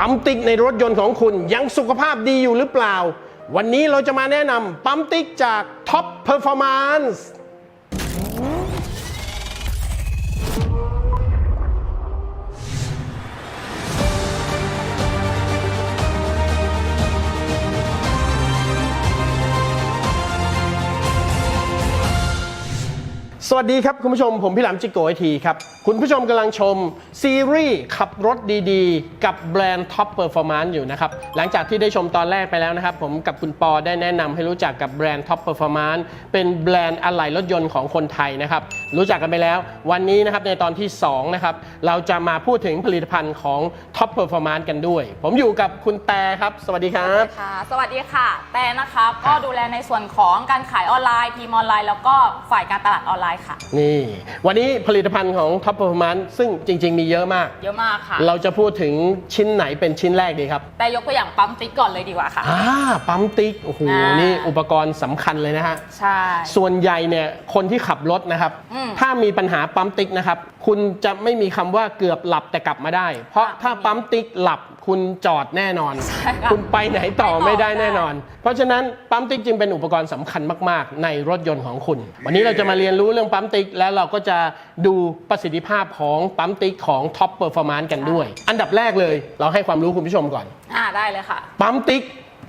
ปั๊มติ๊กในรถยนต์ของคุณยังสุขภาพดีอยู่หรือเปล่า วันนี้เราจะมาแนะนำปั๊มติ๊กจาก Top Performance สวัสดีครับ คุณผู้ชมผมพี่หลามจิโกไอทีครับ คุณผู้ชมกำลังชม ซีรีส์ขับรถดีๆ กับแบรนด์ Top Performance อยู่นะครับ หลังจากที่ได้ชมตอนแรกไปแล้วนะครับ ผมกับคุณปอได้แนะนำให้รู้จักกับแบรนด์ Top Performance เป็นแบรนด์อะไหล่รถยนต์ของคนไทยนะครับ รู้จักกันไปแล้ว วันนี้นะครับในตอนที่2นะครับเราจะมาพูดถึงผลิตภัณฑ์ของ Top Performance กันด้วย ผมอยู่กับคุณแต่ครับ สวัสดีครับ ค่ะ สวัสดีค่ะ แต่นะคะก็ดูแลในส่วนของการขายออนไลน์ทีมออนไลน์ แล้วก็ฝ่ายการตลาดออนไลน์ค่ะ นี่ วันนี้ผลิตภัณฑ์ของ Top Performance ซึ่งจริง ๆ มีเยอะมาก เยอะมากค่ะ เราจะพูดถึงชิ้นไหนเป็นชิ้นแรกดีครับ แต่ยกตัวอย่างปั๊มติ๊กก่อนเลยดีกว่าค่ะ อ่า ปั๊มติ๊ก โอ้โห อ่านี่ นี่อุปกรณ์สำคัญเลยนะฮะ ใช่ ส่วนใหญ่เนี่ยคนที่ขับรถนะครับ อืมถ้ามีปัญหาปั๊มติ๊กนะครับ คุณจะไม่มีคำว่าเกือบหลับแต่กลับมาได้ เพราะอะถ้าปั๊มติ๊กหลับ คุณจอดแน่นอนใช่ค่ะคุณไปไหนต่อไม่ต่อไม่ได้ได้แน่นอน เพราะฉะนั้นปั๊มติ๊กจึงเป็นอุปกรณ์สำคัญมาก ๆ ในรถยนต์ของคุณ วันนี้เราจะมาเรียนรู้เรื่องปั๊มติ๊กแล้วเราก็จะดูประสิทธิภาพของปั๊มติ๊กของ Top Performance กันด้วย อันดับแรกเลย เราให้ความรู้คุณผู้ชมก่อน อ่าได้เลยค่ะ ปั๊มติ๊ก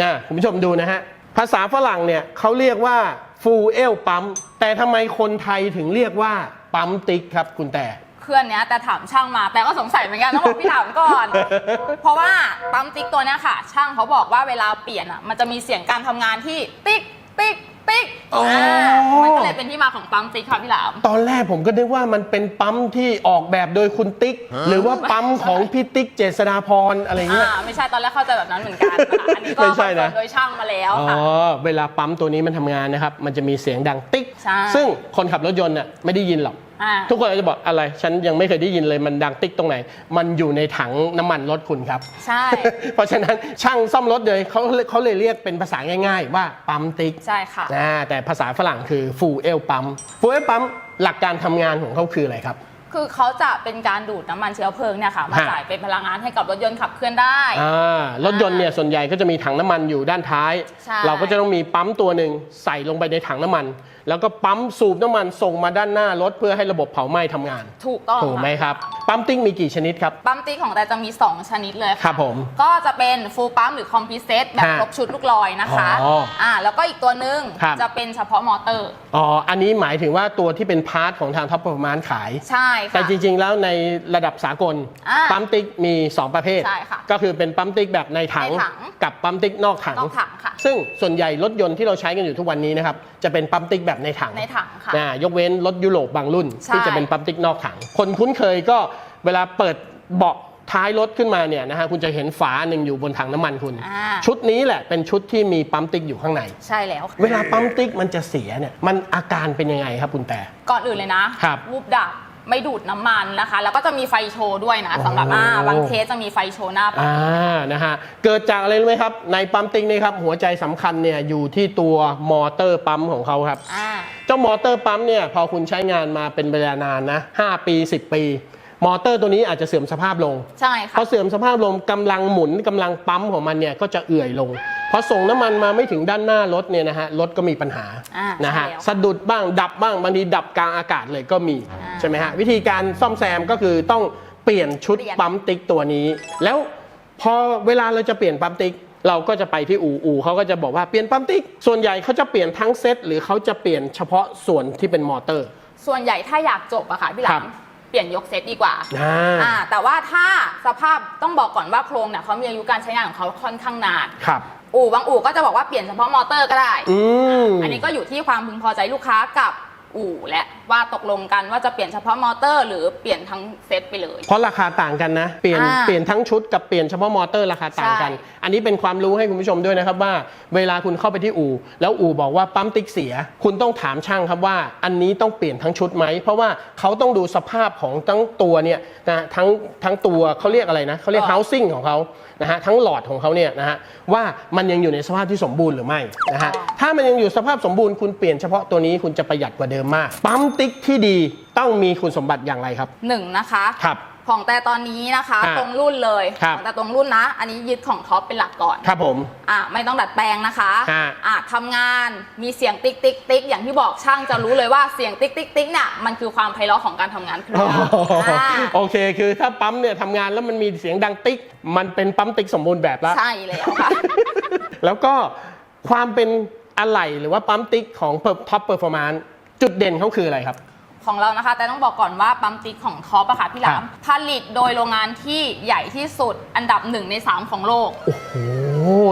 นะคุณผู้ชมดูนะฮะภาษาฝรั่งเนี่ยเขาเรียกว่า full l ปั๊มแต่ทำไมคนไทยถึงเรียกว่าปั๊มติ๊กครับคุณแต่ เครื่องเนี้ยแต่ถามช่างมา แต่ก็สงสัยเหมือนกันต้องบอกพี่ถามก่อน เพราะว่าปั๊มติ๊กตัวเนี้ยค่ะ ช่างเขาบอกว่าเวลาเปลี่ยนอะมันจะมีเสียงการทำงานที่ติ๊กติ๊กติ๊กอ๋ออ่ามันก็เลยเป็นที่มาของปั๊มติ๊กค่ะพี่หลาม ตอนแรกผมก็นึกว่ามันเป็นปั๊มที่ออกแบบโดยคุณติ๊ก หรือว่าปั๊มของพี่ติ๊กเจษฎาพรอะไรเงี้ย อ่าไม่ใช่ตอนแรกเข้าใจแบบนั้นเหมือนกันนะคะอันนี้ก็ไม่ใช่นะ คอนเฟิร์มโดยช่างมาแล้วอ๋อ ค่ะ เวลาปั๊มตัวนี้มันทำงานนะครับ มันจะมีเสียงดังติ๊ก ใช่ ซึ่งคนขับรถยนต์น่ะไม่ได้ยินหรอกอ่า ทุกคนอาจจะบอกอะไร ฉันยังไม่เคยได้ยินเลยมันดังติ๊กตรงไหน มันอยู่ในถังน้ำมันรถคุณครับ ใช่ เพราะฉะนั้นช่างซ่อมรถเลยเขาเขาเลยเรียกเป็นภาษาง่าย ๆ ว่าปั๊มติ๊กใช่ค่ะนะแต่ภาษาฝรั่งคือ full l ปั๊ม full l ปั๊มหลักการทำงานของเขาคืออะไรครับ คือเขาจะเป็นการดูดน้ำมันเชื้อเพลิงเนี่ยค่ะมาฮะ จ่ายเป็นพลังงานให้กับรถยนต์ขับเคลื่อนได้ อ่ารถยนต์เนี่ยส่วนใหญ่ก็จะมีถังน้ำมันอยู่ด้านท้าย ใช่ เราก็จะต้องมีปั๊มตัวหนึ่งใส่ลงไปในถังน้ำมัน แล้วก็ปั๊มสูบน้ำมันส่งมาด้านหน้ารถเพื่อให้ระบบเผาไหม้ทำงาน ถูกต้องถูกไหมะครับ ปั๊มติ๊กมีกี่ชนิดครับ ปั๊มติ๊กของแต่จะมี 2 ชนิดเลยค่ะ ครับผม ก็จะเป็นฟูลปั๊มหรือคอมพิเซตแบบฮะครบชุดลูกลอยนะคะอ๋ออ่่าแล้วก็อีกตัวหนึ่งครับ จะเป็นเฉพาะมอเตอร์ อ๋อ อันนี้หมายถึงว่าตัวที่เป็นพาร์ทของทางท็อปประมาณขาย ใช่ค่ะแต่จริงๆแล้วในระดับสากลอ่าปั๊มติ๊กมี 2 ประเภท ใช่ค่ะก็คือเป็นปั๊มติ๊กแบบในถังในถังกับปั๊มติ๊กนอกถังนอกถังค่ะซึ่งส่วนใหญ่รถยนต์ที่เราใช้กันอยู่ทุกวันนี้นะครับจะเป็นปั๊มติ๊กแบบในถังในถังค่ะอ่ายกเว้นรถยุโรปบางรุ่น ใช่ ที่จะเป็นปั๊มติ๊กนอกถัง คนคุ้นเคยก็เวลาเปิดเบาะท้ายรถขึ้นมาเนี่ยนะฮะคุณจะเห็นฝาหนึ่งอยู่บนถังน้ำมันคุณ อ่า ชุดนี้แหละเป็นชุดที่มีปั๊มติ๊กอยู่ข้างใน ใช่แล้วค่ะเวลาปั๊มติ๊กมันจะเสียเนี่ยมันอาการเป็นยังไงครับคุณแต่ ก่อนอื่นเลยนะครับ วูบดับ ไม่ดูดน้ำมันนะคะ แล้วก็จะมีไฟโชว์ด้วยนะสำหรับโอ้อ่าบางเคสจะมีไฟโชว์หน้าปั๊ม อ่านะฮะเกิดจากอะไรรู้ไหมครับ ในปั๊มติ๊กนี่ครับหัวใจสำคัญเนี่ยอยู่ที่ตัวมอเตอร์ปั๊มของเขาครับ อ่า เจ้ามอเตอร์ปั๊มเนี่ยพอคุณใช้งานมาเป็นเวลานานนะ5ปี 10 ปี มอเตอร์ตัวนี้อาจจะเสื่อมสภาพลงใช่พค่ะ อเสื่อมสภาพลงกำลังหมุนกำลังปั๊มของมันเนี่ยก็จะเอื่อยลงพ อส่งน้ำมันมาไม่ถึงด้านหน้ารถเนี่ยนะฮะรถก็มีปัญหาอ่านะฮะใช่แล้วสะดุดบ้างดับบ้างบางทีดับกลางอากาศเลยก็มีอ่าใช่ไหมฮะวิธีการซ่อมแซมก็คือต้องเปลี่ยนชุดเปลี่ยนปั๊มติ๊กตัวนี้ แล้วพอเวลาเราจะเปลี่ยนปั๊มติ๊กเราก็จะไปที่อู่อู่เขาก็จะบอกว่าเปลี่ยนปั๊มติ๊กส่วนใหญ่เขาจะเปลี่ยนทั้งเซตหรือเขาจะเปลี่ยนเฉพาะส่วนที่เป็นมอเตอร์ ส่วนใหญ่ถ้าอยากจบอะค่ะพี่หครัลับงเปลี่ยนยกเซตดีกว่าอ่าอ่า แต่ว่าถ้าสภาพต้องบอกก่อนว่าโครงเนี่ยเขามีอายุการใช้งานของเขาค่อนข้างนานครับ อู่บางอู่ก็จะบอกว่าเปลี่ยนเฉพาะมอเตอร์ก็ได้ อืม อันนี้ก็อยู่ที่ความพึงพอใจลูกค้ากับ อู่และว่าตกลงกันว่าจะเปลี่ยนเฉพาะมอเตอร์ หรือเปลี่ยนทั้งเซตไปเลย เพราะราคาต่างกันนะ เปลี่ยนอ่าเปลี่ยนทั้งชุดกับเปลี่ยนเฉพาะมอเตอร์ราคาต่างกัน ใช่ อันนี้เป็นความรู้ให้คุณผู้ชมด้วยนะครับว่า เวลาคุณเข้าไปที่อู่ แล้วอู่บอกว่าปั๊มติ๊กเสีย คุณต้องถามช่างครับว่า อันนี้ต้องเปลี่ยนทั้งชุดไหม เพราะว่าเขาต้องดูสภาพของทั้งตัวเนี่ยนะทั้งทั้งตัวเขาเรียกอะไรนะเขาเรียก housing ของเขานะฮะทั้งหลอดของเขาเนี่ยนะฮะว่ามันยังอยู่ในสภาพที่สมบูรณ์หรือไม่นะฮะอ๋อถ้ามันยังอยู่สภาพสมบูรณ์คุณเปลี่ยนเฉพาะตัวนี้คุณจะประหยัดกว่าเดิมมาก ปั๊มติ๊กที่ดีต้องมีคุณสมบัติอย่างไรครับหนึ่งนะคะครับของแต่ตอนนี้นะคะอ่าตรงรุ่นเลยครับของแต่ตรงรุ่นนะ อันนี้ยึดของท็อปเป็นหลักก่อน ครับผมอะไม่ต้องดัดแปลงนะคะฮะอะทำงานมีเสียงติ๊กติ๊กติ๊กอย่างที่บอกช่างจะรู้เลยว่าเสียงติ๊กติ๊กติ๊กเนี่ยมันคือความไพเราะของการทำงานเครื่องอ่าโอเคคือถ้าปั๊มเนี่ยทำงานแล้วมันมีเสียงดังติ๊ก มันเป็นปั๊มติ๊กสมบูรณ์แบบแล้วใช่แล้วค่ะแล้วก็ความเป็นอะไหล่หรือว่าปั๊มติ๊กของท็อปเปอร์ฟอร์มาน จุดเด่นเขาคืออะไรครับ ของเรานะคะ แต่ต้องบอกก่อนว่าปั๊มติ๊กของท็อปอะค่ะพี่หลาครัมบ ผลิตโดยโรงงานที่ใหญ่ที่สุดอันดับหนึ่งในสามของโลก โอ้โห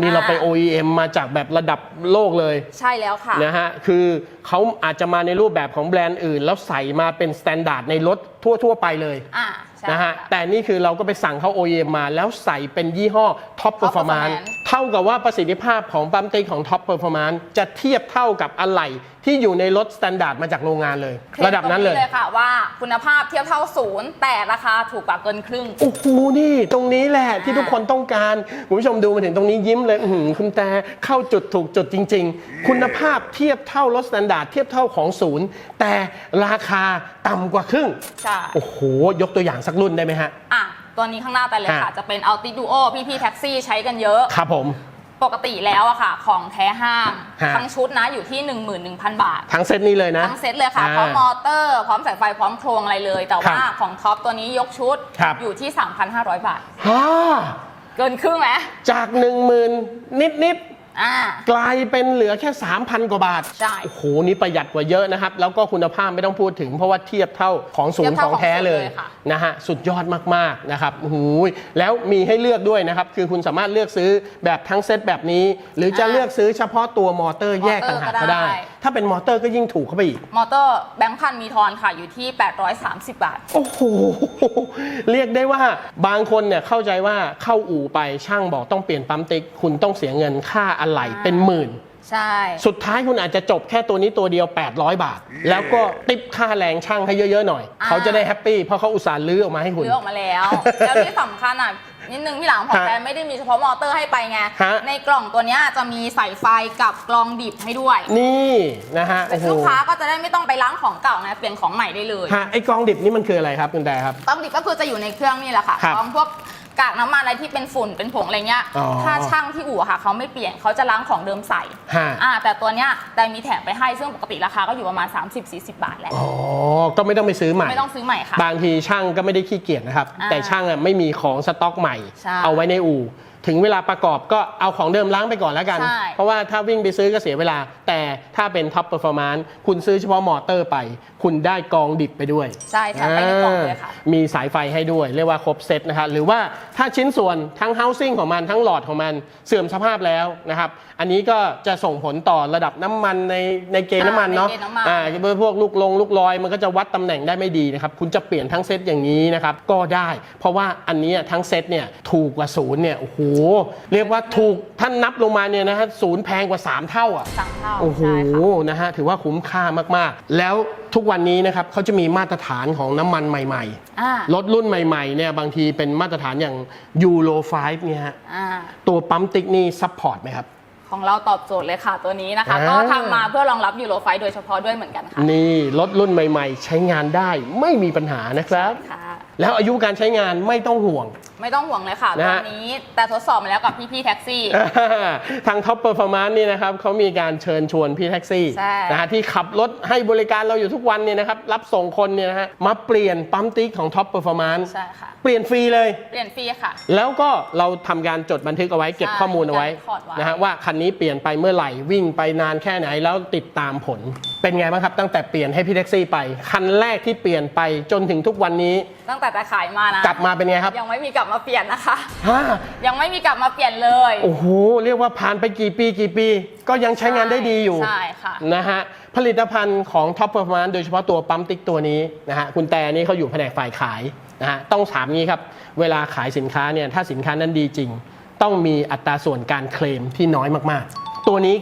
นี่เราไป OEM มาจากแบบระดับโลกเลยใช่แล้วค่ะ นะฮะคือเขาอาจจะมาในรูปแบบของแบรนด์อื่น แล้วใส่มาเป็นสแตนดาร์ดในรถทั่ว ๆ ไปเลยอ่าใช่นะฮะค่แต่นี่คือเราก็ไปสั่งเขา OEM มาแล้วใส่เป็นยี่ห้อ Top Performance Performance เท่ากับว่าประสิทธิภาพของปั๊มติ๊กของ Top Performance จะเทียบเท่ากับอะไหล่ที่อยู่ในรถสแตนดาร์ดมาจากโรงงานเลยเคลมระดับนั้นเลยตรงค่ะว่าคุณภาพเทียบเท่าศูนย์แต่ราคาถูกกว่าเกินครึ่ง โอ้โหนี่ ตรงนี้แหละที่ทุกคนต้องการคุณผู้ชมดูมาถึงตรงนี้ยิ้มเลยอื้อหือคุณแต่เข้าจุดถูกจุดจริง ๆ คุณภาพเทียบเท่ารถสแตนดาร์ดเทียบเท่าของศูนย์แต่ราคาต่ำกว่าครึ่งใช่โอ้โหยกตัวอย่างสักรุ่นได้ไหมฮะอะ ตัวนี้ข้างหน้าแต่เลยค่ะฮะจะเป็น Alti Duo พี่ๆแท็กซี่ใช้กันเยอะ ครับผม ปกติแล้วอะค่ะ ของแท้ห้างฮะ ทั้งชุดนะอยู่ที่ 11,000 บาท ทั้งเซตนี้เลยนะ ทั้งเซ็ตเลยค่ะาพร้อมมอเตอร์ พร้อมสายไฟพร้อมโครงอะไรเลย แต่ว่าครับของท็อปตัวนี้ยกชุดครับ อยู่ที่ 3,500 บาท ฮ่าเกินครึ่งไหมจาก1 0,000นิดนิด อ่าๆกลายเป็นเหลือแค่ 3,000 กว่าบาทใช่โอ้โห นี่ประหยัดกว่าเยอะนะครับ แล้วก็คุณภาพไม่ต้องพูดถึง เพราะว่าเทียบเท่าของศูนย์เทียบขเท่าองแท้เลยของศูนย์เลยค่ะ นะฮะ สุดยอดมากๆนะครับโอ้โหแล้วมีให้เลือกด้วยนะครับ คือคุณสามารถเลือกซื้อแบบทั้งเซตแบบนี้ หรือจะเลือกซื้อเฉพาะตัวมอเตอร์แยกต่างหากก็ได้ถ้าเป็นมอเตอร์ก็ยิ่งถูกเข้าไปอีก มอเตอร์แบงค์พันมีทอนค่ะอยู่ที่ 830 บาท โอ้โห เรียกได้ว่าบางคนเนี่ยเข้าใจว่าเข้าอู่ไปช่างบอกต้องเปลี่ยนปั๊มติ๊ก คุณต้องเสียเงินค่าอะไหล่เป็นหมื่น ใช่ สุดท้ายคุณอาจจะจบแค่ตัวนี้ตัวเดียว 800 บาท แล้วก็ติปค่าแรงช่างให้เยอะๆหน่อยอ่าเขาจะได้แฮปปี้เพราะเขาอุตส่าห์ลื้อออกมาให้คุณเลือกออกมาแล้ว แล้วที่สำคัญอะนิดนึงพี่หลังของฮะแฟนไม่ได้มีเฉพาะมอเตอร์ให้ไปไงฮะในกล่องตัวเนี้ยจะมีสายไฟกับกรองดิบให้ด้วย นี่นะฮะแต่โอ้โหลูกค้าก็จะได้ไม่ต้องไปล้างของเก่าไงเปลี่ยนของใหม่ได้เลยฮะไอกองดิบนี่มันคืออะไรครับคุณแต่ครับกรองดิบก็คือจะอยู่ในเครื่องนี่แหละค่ะครับกรองพวก กากน้ำมันอะไรที่เป็นฝุ่นเป็นผงอะไรเงี้ยอ๋อถ้าช่างที่อู่อะค่ะเขาไม่เปลี่ยนเขาจะล้างของเดิมใส่ฮะ อ่าแต่ตัวเนี้ยแต่มีแถมไปให้ซึ่งปกติราคาก็อยู่ประมาณ 30-40 บาทแหละอ๋อ ก็ไม่ต้องไปซื้อใหม่ ไม่ต้องซื้อใหม่ค่ะ บางทีช่างก็ไม่ได้ขี้เกียจนะครับ อ่าแต่ช่างอะไม่มีของสต็อกใหม่ ใช่เอาไว้ในอู่ ถึงเวลาประกอบก็เอาของเดิมล้างไปก่อนแล้วกัน ใช่ เพราะว่าถ้าวิ่งไปซื้อก็เสียเวลา แต่ถ้าเป็นท็อปเปอร์ฟอร์มานซ์คุณซื้อเฉพาะมอเตอร์ไป คุณได้กองดิบไปด้วย ใช่แถมไปในกล่องเลยค่ะ อ่ามีสายไฟให้ด้วย เรียกว่าครบเซตนะครับหรือว่าถ้าชิ้นส่วนทั้ง housing ของมันทั้งหลอดของมันเสื่อมสภาพแล้วนะครับ อันนี้ก็จะส่งผลต่อระดับน้ำมันในในเกณฑ์น้ำมันเนาะในเกณฑ์น้ำมัน อ่าพวกลูกลงลูกลอยมันก็จะวัดตำแหน่งได้ไม่ดีนะครับ คุณจะเปลี่ยนทั้งเซตอย่างนี้นะครับ ก็ได้ เพราะว่าอันเนี้ยทั้งเซตเนี่ยถูกกว่าศูนย์เนี่ยโอ้โหเรียกว่าถูกท่านนับลงมาเนี่ยนะฮะศูนย์แพงกว่า 3 เท่าอะสามเท่าโอ้โหใช่ค่ะนะฮะถือว่าคุ้มค่ามากๆ แล้วทุกวันนี้นะครับเขาจะมีมาตรฐานของน้ำมันใหม่ อ่าๆ รถรุ่นใหม่ๆเนี่ยบางทีเป็นมาตรฐานอย่างยูโร5เนี่ยฮะอ่า ตัวปั๊มติ๊กนี่ซัพพอร์ตไหมครับ ของเราตอบโจทย์เลยค่ะตัวนี้นะคะ อ่า ก็ทำมาเพื่อรองรับยูโรไฟโดยเฉพาะด้วยเหมือนกันค่ะนี่รถรุ่นใหม่ ๆ ใช้งานได้ไม่มีปัญหานะครับ ค่ะแล้วอายุการใช้งานไม่ต้องห่วง ไม่ต้องห่วงเลยค่ะนะตัวฮะนี้ แต่ทดสอบมาแล้วกับพี่ๆแท็กซี่ ทางท็อปเปอร์ฟอร์มานซ์นี่นะครับเขามีการเชิญชวนพี่แท็กซี่ใช่ นะฮะที่ขับรถให้บริการเราอยู่ทุกวันเนี่ยนะครับรับส่งคนเนี่ยนะฮะมาเปลี่ยนปั๊มติ๊กของท็อปเปอร์ฟอร์มานซ์ใช่ค่ะ เปลี่ยนฟรีเลย เปลี่ยนฟรีค่ะ แล้วก็เราทำการจดบันทึกเอาไว้เก็บใช่ข้อมูลเอาไว้การ record ไว้ นะฮะว่าคันนี้เปลี่ยนไปเมื่อไหร่วิ่งไปนานแค่ไหนแล้วติดตามผล เป็นไงบ้างครับ ตั้งแต่เปลี่ยนให้พี่แท็กซี่ไป คันแรกที่เปลี่ยนไปจนถึงทุกวันนี้ ตั้งแต่แต่ขายมานะกลับมาเป็นไงครับ ยังไม่มีกลับมาเปลี่ยนนะคะฮ่ายังไม่มีกลับมาเปลี่ยนเลยโอ้โหเรียกว่าผ่านไปกี่ปีกี่ปี ก็ยังใช้งานได้ดีอยู่ใช่ค่ะนะฮะผลิตภัณฑ์ของ Top Performance โดยเฉพาะตัวปั๊มติ๊กตัวนี้นะฮะคุณแต่นี่เขาอยู่แผนกฝ่ายขายนะฮะต้องถามงี้ครับ เวลาขายสินค้าเนี่ยถ้าสินค้านั้นดีจริง ต้องมีอัตราส่วนการเคลมที่น้อยมากๆ ตัวนี้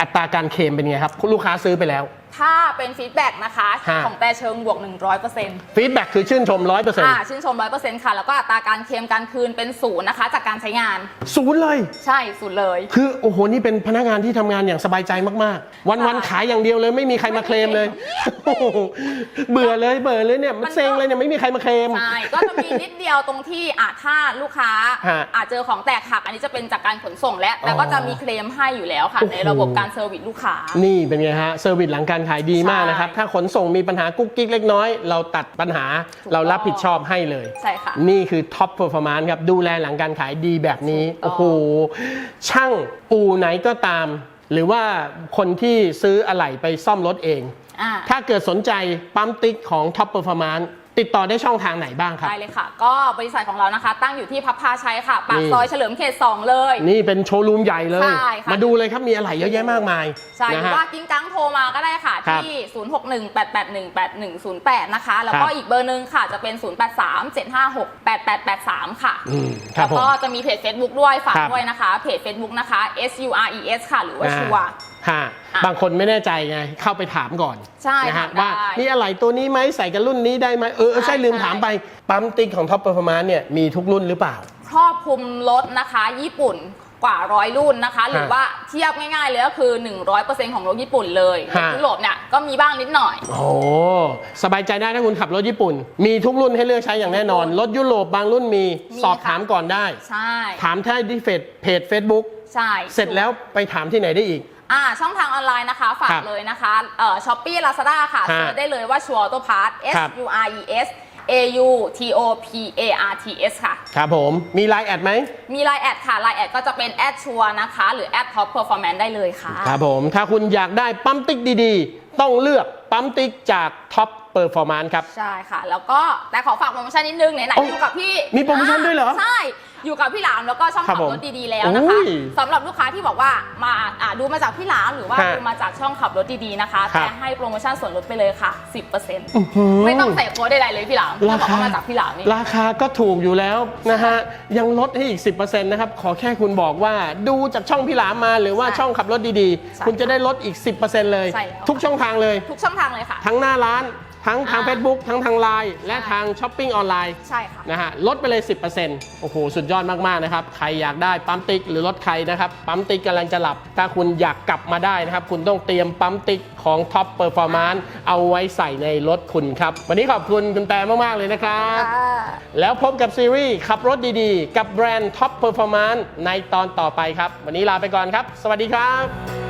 อัตราการเคลมเป็นไงครับลูกค้าซื้อไปแล้ว ถ้าเป็นฟีดแบ็กนะคะ ฮะ ของแต่เชิงบวก 100%ฟีดแบ็กคือชื่นชม100%อ่าชื่นชม 100%ค่ะ แล้วก็อัตราการเคลมการคืนเป็นศูนย์นะคะ จากการใช้งาน ศูนย์เลย ใช่ศูนย์เลย คือโอ้โหนี่เป็นพนักงานที่ทำงานอย่างสบายใจมากๆ วันวันๆใช่ขายอย่างเดียวเลยไม่มีใครมาเคลมเลยโอ้โหเบื่อเลยเบื่อเลยเนี่ยมันเซ็งเลยเนี่ยไม่มีใครมาเคลม ใช่ ก็จะมีนิดเดียวตรงที่อาจถ้าลูกค้าฮะอาจเจอของแตกหัก อันนี้จะเป็นจากการขนส่งและแล้วก็จะมีเคลมให้อยู่แล้วค่ะ โอ้โห ในระบบการเซอร์วิสลูกค้า นี่เป็นไงฮะเซอร์วิสหลังการขายดีมากนะครับใช่ถ้าขนส่งมีปัญหากุ๊กกิ๊กเล็กน้อย เราตัดปัญหาถูกต้องเรารับผิดชอบให้เลย ใช่ค่ะ นี่คือท็อปเ r อร์ฟอร์มานซ์ครับ ดูแลหลังการขายดีแบบนี้ถูกต้องโอ้โห ช่างอู่ไหนก็ตาม หรือว่าคนที่ซื้ออะไหล่ไปซ่อมรถเองอ่าถ้าเกิดสนใจปั๊มติ๊กของท็อปเ r อร์ฟอร์มานซ์ ติดต่อได้ช่องทางไหนบ้างครับ ได้เลยค่ะ ก็บริษัทของเรานะคะ ตั้งอยู่ที่พับพาชัยค่ะ ปากนี่ซอยเฉลิมเขต 2 เลย นี่เป็นโชว์รูมใหญ่เลย ใช่ค่ะ มาดูเลยครับมีอะไหล่เยอะแยะมากมายใช่หนะรือฮะ ว่ากิ้งกังโทรมาก็ได้ค่ะ ครับที่ 0618818108 นะคะ แล้วก็ครับ อีกเบอร์หนึ่งค่ะจะเป็น 0837568883 ค่ะ อืมครับแล้วผม ก็จะมีเพจ Facebook ด้วยฝากครับด้วยนะคะ เพจ Facebook นะคะ S U R E S ค่ะ หรือว่าชัวร์ ฮะอะบางคนไม่แน่ใจไงเข้าไปถามก่อนใช่นะฮะถามได้ว่ามีอะไรตัวนี้ไหมใส่กับรุ่นนี้ได้ไหมเออเออใช่ใช่ลืมใช่ถามไปปั๊มติ๊กของท็อปเปอร์ฟอร์มานเนี่ยมีทุกรุ่นหรือเปล่า ครอบคลุมรถนะคะ ญี่ปุ่นกว่าร้อยรุ่นนะคะ หรือว่าเทียบง่ายๆเลยก็คือ 100%ของรถญี่ปุ่นเลยฮะยุโรปเนี่ยก็มีบ้างนิดหน่อย โอ้สบายใจได้ถ้าคุณขับรถญี่ปุ่น มีทุกรุ่นให้เลือกใช้อย่างแน่นอน รถยุโรปบางรุ่นมีมีสอบค่ะถามก่อนได้ใช่ถามได้ที่เฟซเพจ Facebook ใช่เสร็จแล้วไปถามที่ไหนได้อีก อ่าช่องทางออนไลน์นะคะ ฝาครักบเลยนะคะเอ่อช้อปปี้ลาซาด้าค่ะฮะเซิร์ชได้เลยว่าชัวร์ตัวพาร์ท S ครับ U R E S A U T O P A R T S ค่ะ ครับผมมีไลน์แอดไหมมีไลน์แอดค่ะไลน์แอดก็จะเป็นแอดชัวนะคะ หรือแอดท็อปเพอร์ฟอร์แมนซ์ได้เลยค่ะ ครับผมถ้าคุณอยากได้ปั๊มติ๊กดีๆ ต้องเลือกปั๊มติ๊กจากท็อปเปอร์ฟอร์มานซ์ครับ ใช่ค่ะ แล้วก็แต่ขอฝากโปรโมชั่นนิดนึงไหนโอ้ๆอยู่กับพี่มีโปรโมชั่นด้วยเหรอ ใช่ อยู่กับพี่หลามแล้วก็ช่องครัขับบผมรถดีๆแล้วนะคะอุ้ยสำหรับลูกค้าที่บอกว่ามาอ่าดูมาจากพี่หลามหรือว่าฮะดูมาจากช่องขับรถดีๆนะคะครับ แต่ให้โปรโมชั่นส่วนลดไปเลยค่ะ 10%อื้อหือ ไม่ต้องใส่โค้ดใดๆเลยพี่หลามราถ้าบอกคาว่ามาจากพี่หลามนี่ ราคาก็ถูกอยู่แล้วนะฮะ ยังลดให้อีก 10%นะครับ ขอแค่คุณบอกว่าดูจากช่องพี่หลามมาหรือว่าใช่ช่องขับรถดีใช่ๆ คุณจะได้ลดอีก 10%เลย ใช่แล้ว ทุกช่องทางเลย ทุกช่องทางเลยค่ะ ทั้งหน้าร้าน ทั้งทาง อ่า Facebook ทั้งทางไลน์และใช่ทางช้อปปิ้งออนไลน์ใช่ค่ะ นะฮะลดไปเลย 10%โอ้โห สุดยอดมาก ๆ นะครับ ใครอยากได้ปั๊มติ๊กหรือรถใครนะครับ ปั๊มติ๊กกำลังจะหลับ ถ้าคุณอยากกลับมาได้นะครับ คุณต้องเตรียมปั๊มติ๊กของ Top Performance เอาไว้ใส่ในรถคุณครับ วันนี้ขอบคุณคุณแต่มาก ๆ เลยนะครับแล้วพบกับซีรีส์ขับรถดีๆ กับแบรนด์ Top Performance ในตอนต่อไปครับ วันนี้ลาไปก่อนครับ สวัสดีครับ